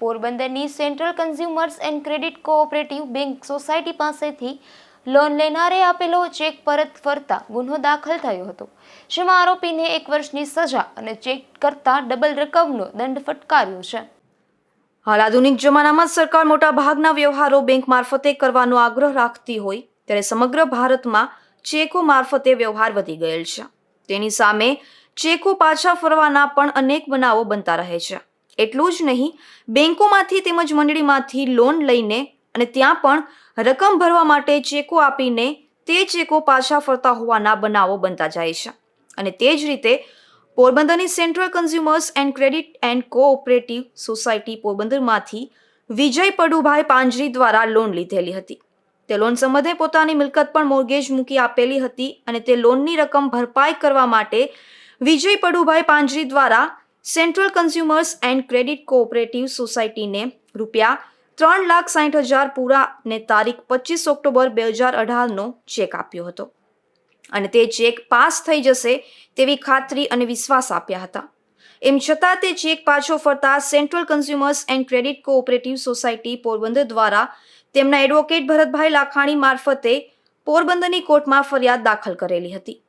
પોરબંદરની central consumers and credit cooperative bank society પાસેથી loan લેનારે આપેલો ચેક પરત ફરતા ગુનો દાખલ થયો હતો. જેમાં આરોપીને એક વર્ષની સજા અને ચેક કરતા ડબલ રકમનો દંડ ફટકાર્યો છે. હાલ આધુનિક જમાનામાં સરકાર મોટા ભાગના વ્યવહારો બેંક મારફતે કરવાનો આગ્રહ રાખતી હોય, ત્યારે સમગ્ર ભારતમાં ચેકો મારફતે વ્યવહાર વધી ગયેલ છે. તેની સામે ચેકો પાછા ફરવાના પણ અનેક બનાવો બનતા રહે છે. એટલું જ નહીં, બેંકોમાંથી તેમજ મંડળીમાંથી લોન લઈને અને ત્યાં પણ રકમ ભરવા માટે ચેકો આપીને તે ચેકો પાછા ફરતા હોવાના બનાવો બનતા જાય છે. અને તે જ રીતે પોરબંદરની central consumers and credit and cooperative society પોરબંદરમાંથી Vijay Padubhai Panjari દ્વારા લોન લીધેલી હતી. તે લોન સંબંધે પોતાની મિલકત પણ મોર્ગેજ મૂકી આપેલી હતી અને તે લોનની રકમ ભરપાઈ કરવા માટે વિજય પડુભાઈ પાંજરી દ્વારા central consumers and credit cooperative સોસાયટીને રૂપિયા ત્રણ લાખ સાઠ હજાર પૂરા ને તારીખ પચીસ ઓક્ટોબર બે હજાર અઢારનો ચેક આપ્યો હતો. અને તે ચેક પાસ થઈ જશે તેવી ખાતરી અને વિશ્વાસ આપ્યા હતા. એમ છતાં તે ચેક પાછો ફરતા central consumers and credit cooperative society Porbandar દ્વારા તેમના એડવોકેટ ભરતભાઈ લાખાણી મારફતે પોરબંદરની કોર્ટમાં ફરિયાદ દાખલ કરેલી હતી.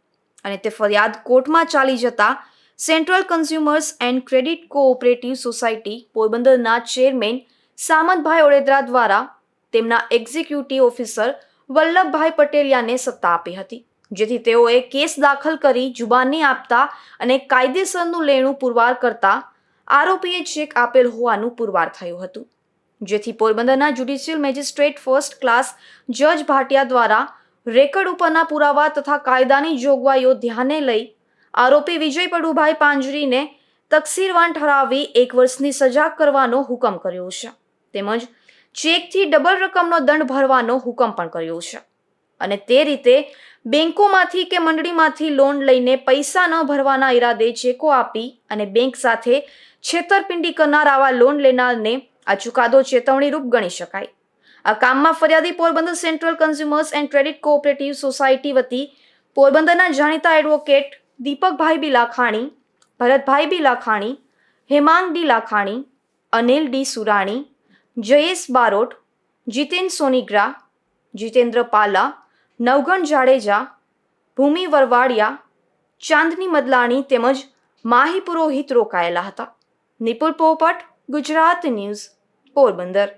અને તે ફરિયાદ કોર્ટમાં ચાલી જતા central consumers and credit cooperative society પોરબંદરના ચેરમેન સામંતભાઈ ઓળેદરા દ્વારા તેમના એક્ઝિક્યુટિવ ઓફિસર વલ્લભભાઈ પટેલિયાને સત્તા આપી હતી, જેથી તેઓએ કેસ દાખલ કરી જુબાની આપતા અને કાયદેસરનું લેણું પુરવાર કરતા આરોપીએ ચેક આપેલ હોવાનું પુરવાર થયું હતું. જેથી પોરબંદરના જ્યુડિશિયલ મેજિસ્ટ્રેટ ફર્સ્ટ ક્લાસ જજ ભાટિયા દ્વારા રેકર્ડ ઉપરના પુરાવા તથા કાયદાની જોગવાઈઓ ધ્યાને લઈ આરોપી વિજય પડુભાઈ પાંજરીને તકસીરવાન ઠરાવી એક વર્ષની સજા કરવાનો હુકમ કર્યો છે. તેમજ ચેકથી ડબલ રકમનો દંડ ભરવાનો હુકમ પણ કર્યો છે. અને તે રીતે બેંકોમાંથી કે મંડળીમાંથી લોન લઈને પૈસા ન ભરવાના ઈરાદે ચેકો આપી અને બેંક સાથે છેતરપિંડી કરનાર આવા લોન લેનારને આ ચુકાદો ચેતવણીરૂપ ગણી શકાય. આ કામમાં ફરિયાદી Porbandar central consumers and credit cooperative society વતી પોરબંદરના જાણીતા advocate Deepakbhai B Lakhani Bharatbhai B Lakhani Hemang D Lakhani Anil D Surani, Jayesh Barot, Jiten Sonigra, Jitendra Pala, Navgan Jadeja, Bhumi Varvadiya, Chandni Madlani તેમજ માહી પુરોહિત રોકાયેલા હતા. નિપુલ પોપટ, Gujarat news, Porbandar.